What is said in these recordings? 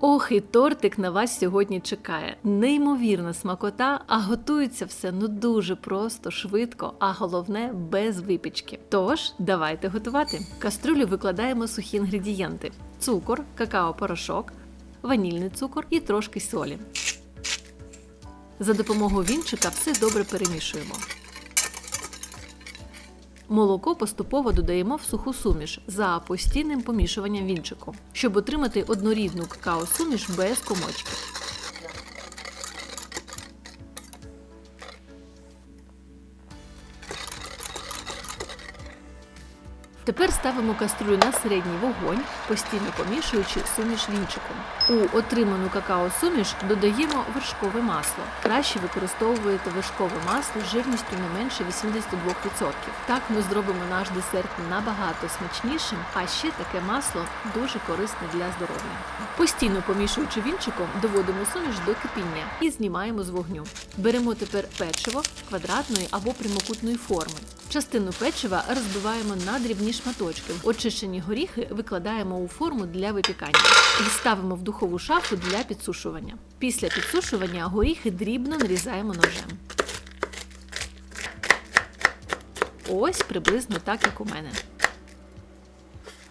Ох, і тортик на вас сьогодні чекає. Неймовірна смакота, а готується все ну дуже просто, швидко, а головне без випічки. Тож, давайте готувати. В каструлю викладаємо сухі інгредієнти: цукор, какао-порошок, ванільний цукор і трошки солі. За допомогою вінчика все добре перемішуємо. Молоко поступово додаємо в суху суміш за постійним помішуванням вінчиком, щоб отримати однорідну какао-суміш без комочків. Тепер ставимо каструлю на середній вогонь, постійно помішуючи суміш вінчиком. У отриману какао-суміш додаємо вершкове масло. Краще використовуєте вершкове масло з жирністю не менше 82%. Так ми зробимо наш десерт набагато смачнішим, а ще таке масло дуже корисне для здоров'я. Постійно помішуючи вінчиком, доводимо суміш до кипіння і знімаємо з вогню. Беремо тепер печиво квадратної або прямокутної форми. Частину печива розбиваємо на дрібні шматочки. Очищені горіхи викладаємо у форму для випікання і ставимо в духову шафу для підсушування. Після підсушування горіхи дрібно нарізаємо ножем. Ось приблизно так, як у мене.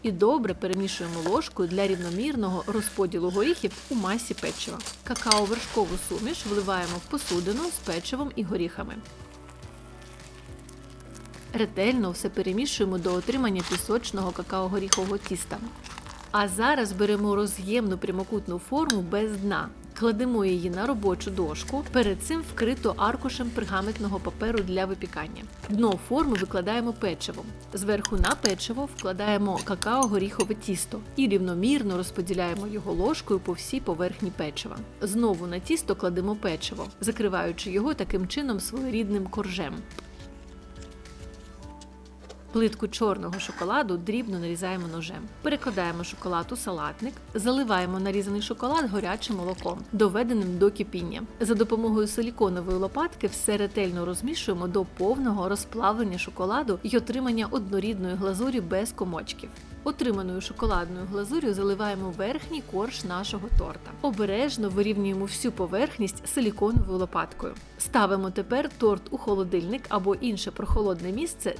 І добре перемішуємо ложкою для рівномірного розподілу горіхів у масі печива. Какао-вершкову суміш вливаємо в посудину з печивом і горіхами. Ретельно все перемішуємо до отримання пісочного какао-горіхового тіста. А зараз беремо роз'ємну прямокутну форму без дна. Кладемо її на робочу дошку, перед цим вкрито аркушем пергаментного паперу для випікання. Дно форми викладаємо печивом. Зверху на печиво вкладаємо какао-горіхове тісто і рівномірно розподіляємо його ложкою по всій поверхні печива. Знову на тісто кладемо печиво, закриваючи його таким чином своєрідним коржем. Плитку чорного шоколаду дрібно нарізаємо ножем. Перекладаємо шоколад у салатник, заливаємо нарізаний шоколад гарячим молоком, доведеним до кипіння. За допомогою силіконової лопатки все ретельно розмішуємо до повного розплавлення шоколаду і отримання однорідної глазурі без комочків. Отриманою шоколадною глазур'ю заливаємо верхній корж нашого торта. Обережно вирівнюємо всю поверхність силіконовою лопаткою. Ставимо тепер торт у холодильник або інше прохолодне місце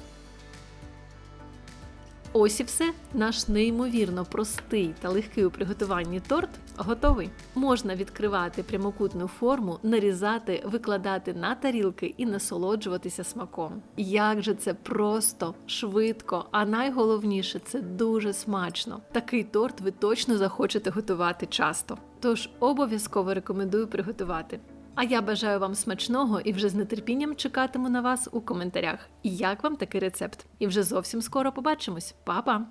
Ось і все. Наш неймовірно простий та легкий у приготуванні торт готовий. Можна відкривати прямокутну форму, нарізати, викладати на тарілки і насолоджуватися смаком. Як же це просто, швидко, а найголовніше це дуже смачно. Такий торт ви точно захочете готувати часто. Тож обов'язково рекомендую приготувати. А я бажаю вам смачного і вже з нетерпінням чекатиму на вас у коментарях. Як вам такий рецепт? І вже зовсім скоро побачимось. Па-па!